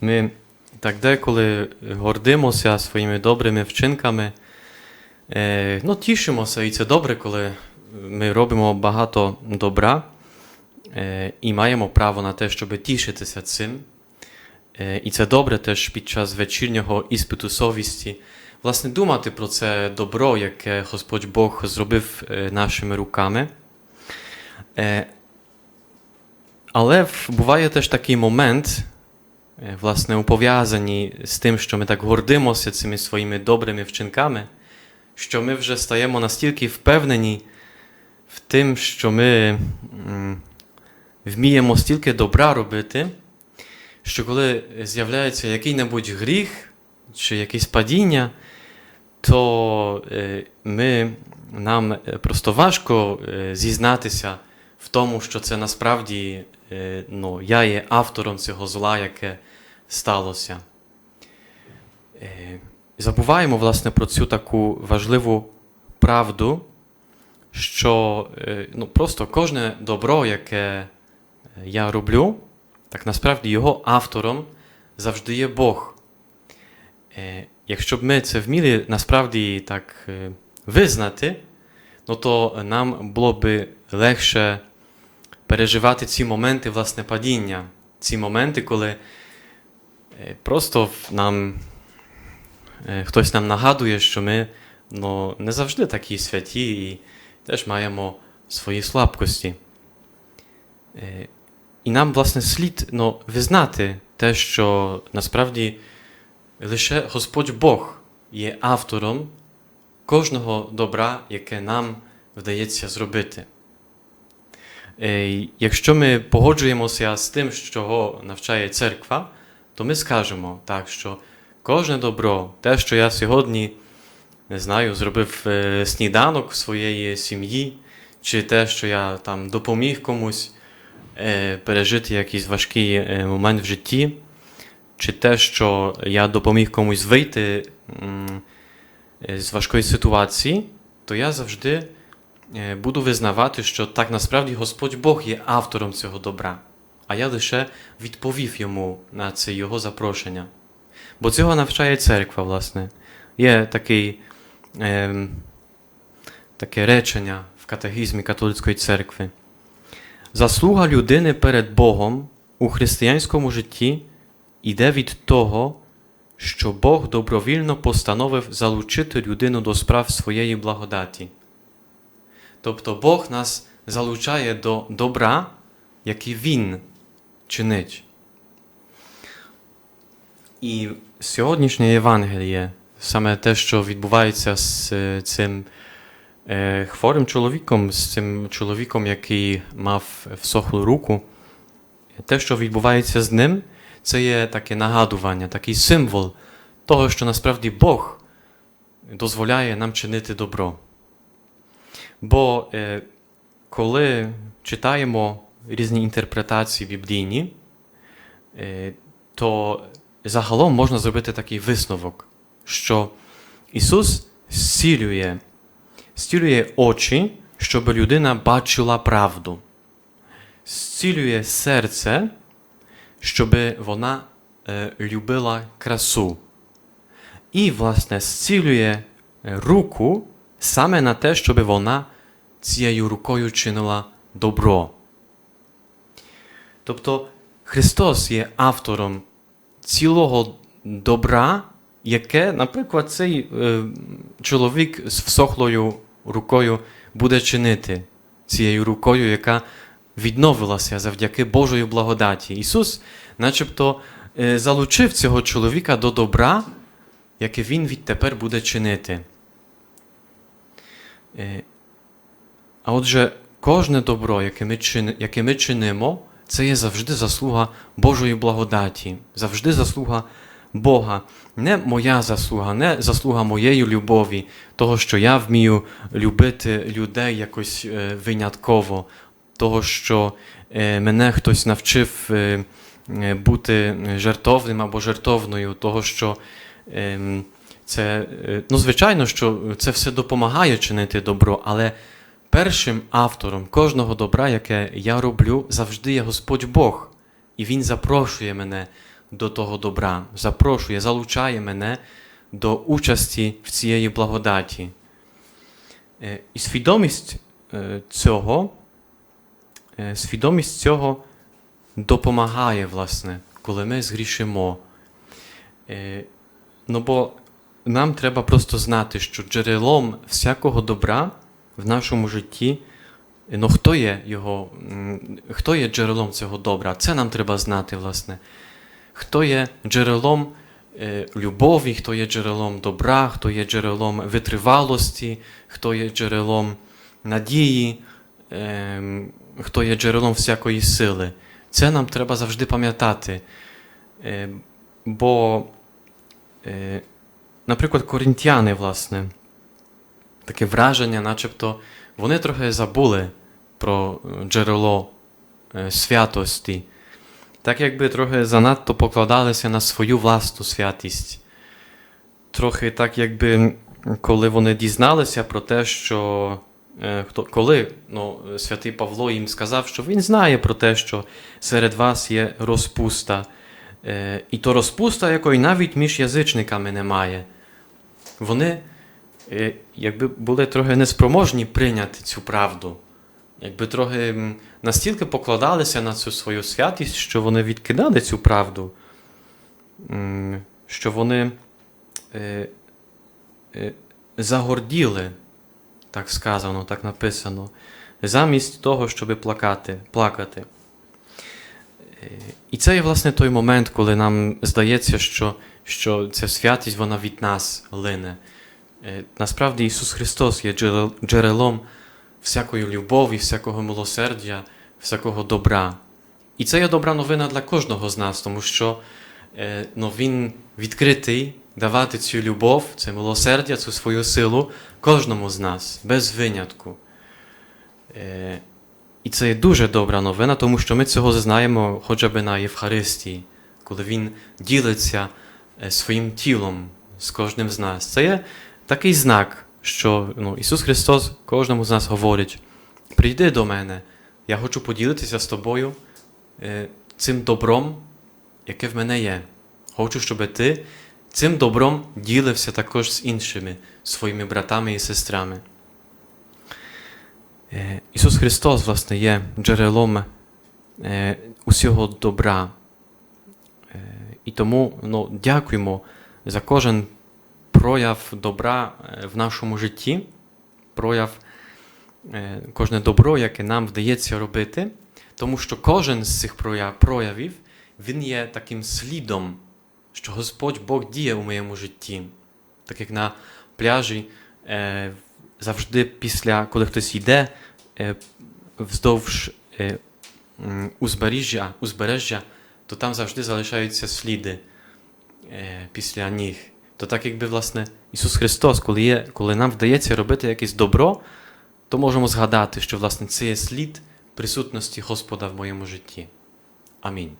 Ми так деколи гордимося своїми добрими вчинками. Е, ну, тішимося, і це добре, коли ми робимо багато добра е, і маємо право на те, щоб тішитися цим. Е, і це добре теж під час вечірнього іспиту совісті. Власне, думати про це добро, яке Господь Бог зробив нашими руками. Але буває теж такий момент, власне, у пов'язанні з тим, що ми так гордимося цими своїми добрими вчинками, що ми вже стаємо настільки впевнені в тим, що ми вміємо стільки добра робити, що коли з'являється який-небудь гріх чи якесь падіння, то е, ми, нам е, просто важко е, зізнатися в тому, що це насправді е, ну, я є автором цього зла, яке сталося. Е, Забуваємо, власне, про цю таку важливу правду, що е, ну, просто кожне добро, яке я роблю, так насправді його автором завжди є Бог. Е, Якщо б ми це вміли насправді так е, визнати, ну то нам було б легше переживати ці моменти власне падіння, ці моменти, коли е, просто нам е, хтось нам нагадує, що ми ну, не завжди такі святі і теж маємо свої слабкості. Е, І нам, власне, слід ну, визнати те, що насправді лише Господь Бог є автором кожного добра, яке нам вдається зробити. Е, Якщо ми погоджуємося з тим, чого навчає церква, то ми скажемо так, що кожне добро, те, що я сьогодні не знаю, зробив е, сніданок своєї сім'ї, чи те, що я там допоміг комусь е, пережити якийсь важкий момент в житті, чи те, що я допоміг комусь вийти з важкої ситуації, то я завжди буду визнавати, що так насправді Господь Бог є автором цього добра, а я лише відповів йому на це його запрошення. Бо цього навчає церква, власне. Є такий, ем, таке речення в катехізмі католицької церкви. Заслуга людини перед Богом у християнському житті йде від того, що Бог добровільно постановив залучити людину до справ своєї благодаті. Тобто Бог нас залучає до добра, яке Він чинить. І сьогоднішнє Євангеліє, саме те, що відбувається з е, цим е, хворим чоловіком, з цим чоловіком, який мав всохлу руку, те, що відбувається з ним, це є таке нагадування, такий символ того, що насправді Бог дозволяє нам чинити добро. Бо е, коли читаємо різні інтерпретації біблійні, е, то загалом можна зробити такий висновок, що Ісус зцілює, зцілює очі, щоб людина бачила правду, зцілює серце, щоб вона е, любила красу. І, власне, зцілює е, руку саме на те, щоб вона цією рукою чинила добро. Тобто Христос є автором цілого добра, яке, наприклад, цей е, чоловік з всохлою рукою буде чинити цією рукою, яка відновилася завдяки Божої благодаті. Ісус, начебто, е, залучив цього чоловіка до добра, яке Він відтепер буде чинити. Е, А отже, кожне добро, яке ми, яке ми чинимо, це є завжди заслуга Божої благодаті, завжди заслуга Бога. Не моя заслуга, не заслуга моєї любові, того, що я вмію любити людей якось е, винятково, того, що е, мене хтось навчив бути жертовним або жертовною, того, що ем, це, е, ну, звичайно, що це все допомагає чинити добро, але першим автором кожного добра, яке я роблю, завжди є Господь Бог. І Він запрошує мене до того добра, запрошує, залучає мене до участі в цієї благодаті. Е, І свідомість е, цього, свідомість цього допомагає, власне, коли ми згрішимо. Ну, бо нам треба просто знати, що джерелом всякого добра в нашому житті, ну хто є його, хто є джерелом цього добра? Це нам треба знати, власне. Хто є джерелом е, любові, хто є джерелом добра, хто є джерелом витривалості, хто є джерелом надії, ем, хто є джерелом всякої сили. Це нам треба завжди пам'ятати. Е, Бо, е, наприклад, коринтяни, власне, таке враження, начебто, вони трохи забули про е, джерело е, святості. Так якби трохи занадто покладалися на свою власну святість. Трохи так, якби коли вони дізналися про те, що е, хто, коли ну, святий Павло їм сказав, що він знає про те, що серед вас є розпуста, і то розпуста, якої навіть між язичниками немає. Вони е, якби були трохи неспроможні прийняти цю правду. Якби трохи настільки покладалися на цю свою святість, що вони відкидали цю правду, що вони е, е, загорділи, так сказано, так написано, замість того, щоб плакати, плакати. І це є, власне, той момент, коли нам здається, що, що ця святість вона від нас лине. Е, Насправді Ісус Христос є джерелом всякої любові, всякого милосердя, всякого добра. І це є добра новина для кожного з нас, тому що е, ну, Він відкритий давати цю любов, це милосердя, цю свою силу кожному з нас, без винятку. Е, і це є дуже добра новина, тому що ми цього зазнаємо хоча б на Євхаристії, коли Він ділиться своїм тілом з кожним з нас. Це є такий знак, що ну, Ісус Христос кожному з нас говорить: прийди до мене, я хочу поділитися з тобою е, цим добром, яке в мене є. Хочу, щоб ти цим добром ділився також з іншими своїми братами і сестрами. Е, Ісус Христос, власне, є джерелом е, усього добра. І тому ну, дякуємо за кожен прояв добра е, в нашому житті, прояв, е, кожне добро, яке нам вдається робити, тому що кожен з цих проявів він є таким слідом, що Господь Бог діє у моєму житті. Так як на пляжі е, завжди після, коли хтось йде вздовж узбережжя, узбережжя, то там завжди залишаються сліди е, після ніг. То так, якби власне Ісус Христос, коли, є, коли нам вдається робити якесь добро, то можемо згадати, що власне це є слід присутності Господа в моєму житті. Амінь.